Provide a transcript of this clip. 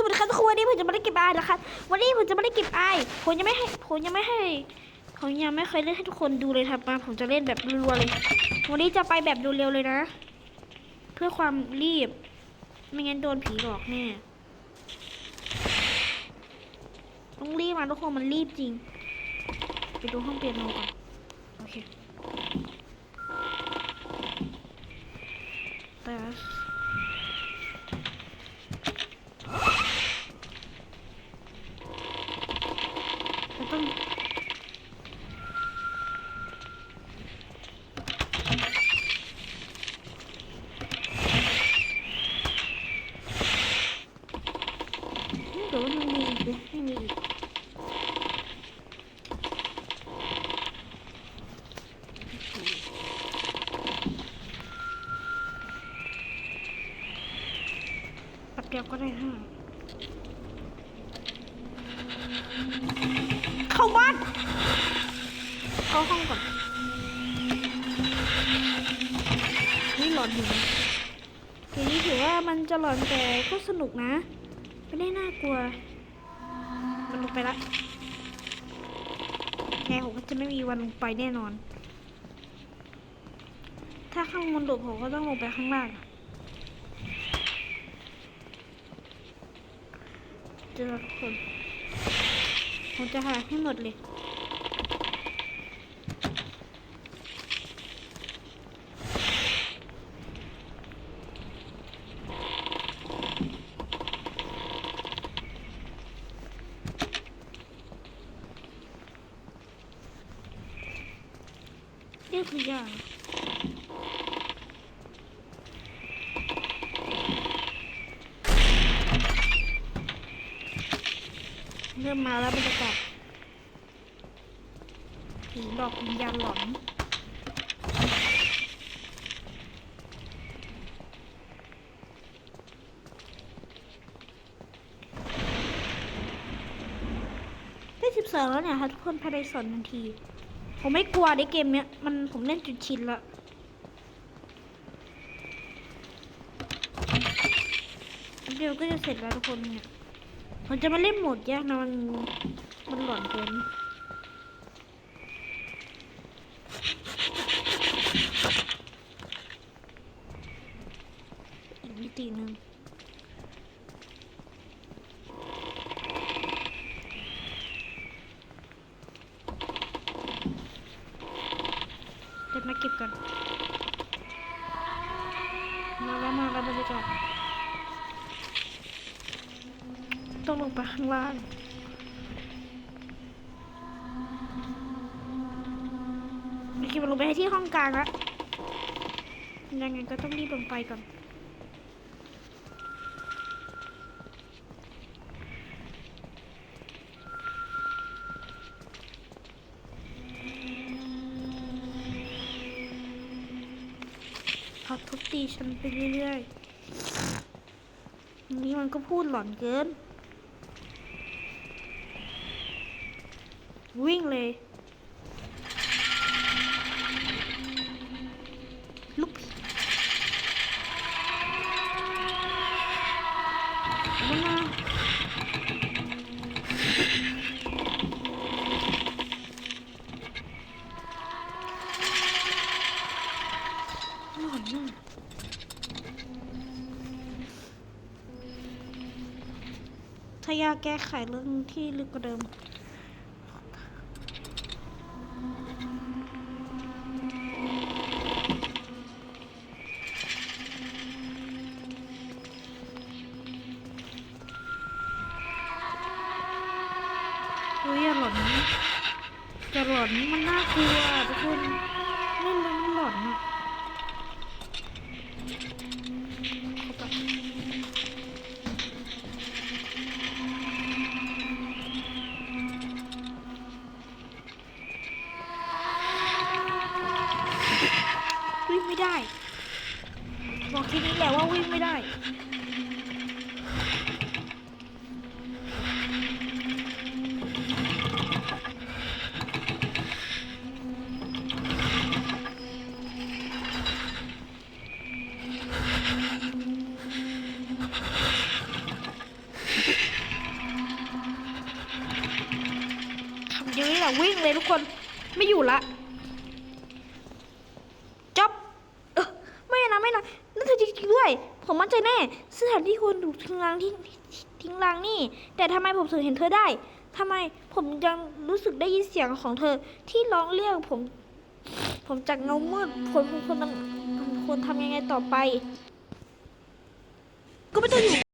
สวัสดีครับทุกคนวันนี้ผมจะไม่ได้เก็บอนะครับวันนี้ผมจะไม่ได้เก็บอผมยังไม่ให้ผมยังไม่ให้ผมยังไม่เคยเล่นให้ทุกคนดูเลยครับมาผมจะเล่นแบบรัวเลย วันนี้จะไปแบบเร็วๆเลยนะ เพื่อความรีบ ไม่งั้นโดนผีหลอกแน่ต้องรีบมาทุกคนมันรีบจริง ไปดูห้องเปียโนก่อนโอเคแต่ เราต้องเดี๋ยวมันมีอีกไหมไม่มีอีกแปัด เดียวก็ได้ห้าเข้าบ้าน เข้าห้องก่อน นี่หลอนอยู่นะเกมนี้ถือว่ามันจะหลอนแต่ก็สนุกนะ ไม่ได้น่ากลัว มันลงไปละแกผมก็จะไม่มีวันลงไปแน่นอน ถ้าข้างบนหลุดผมก็ต้องลงไปข้างล่างอะเจอทุกคน ผมจะหาให้หมดเลยเรียกทุกอยาง ริ่มมาแล้วบรรยากาศผีหลอกวิญญาณหลอนได้สิบสองแล้วเนี่ยค่ะทุกคนภายในสองนาที ผมไม่กลัวในเกมเนี้ย มันผมเล่นจนชินละเดียวก็จะเสร็จแล้วทุกคนเนี่ย ผมจะมาเล่นโหมดยากนะมันมันหลอนเกินอีกมิติหนึ่งเดี๋ยวมาเก็บกันมาแล้วมาแล้วบรรยากาศ ต้องลงไปข้างล่างโอเคมันลงไปที่ห้องกลางแล้วยังไงก็ต้องรีบลงไปก่อนเขาทุบตีฉันไปเรื่อยๆ นี่มันก็พูดหลอนเกิน วิ่งเลย ลูกผีมันมาหลอนมากถ้ายากแก้ไขเรื่องที่ลึกกว่าเดิม ฮ้ยอย่าหลอนนะอย่หลอนมันน่ากลัวทุกคนเล่นแล้วมันหลอนอะวิ่งไม่ได้ บอกทีนี้แหละว่าวิ่งไม่ได้ เนี่ยวิ่งเลยทุกคนไม่อยู่ละจบเออไม่นะไม่นะนั่นเธอจริงๆด้วย ผมมั่นใจแน่สถานที่ควรถูกทิ้งร้างที่ทิ้งร้างนี่ แต่ทำไมผมถึงเห็นเธอได้ทำไมผมยังรู้สึกได้ยินเสียงของเธอที่ร้องเรียกผม ผมจากเงามืดผมควรทำผมควรทำยังไงต่อไป ก็ไม่ต้องอยู่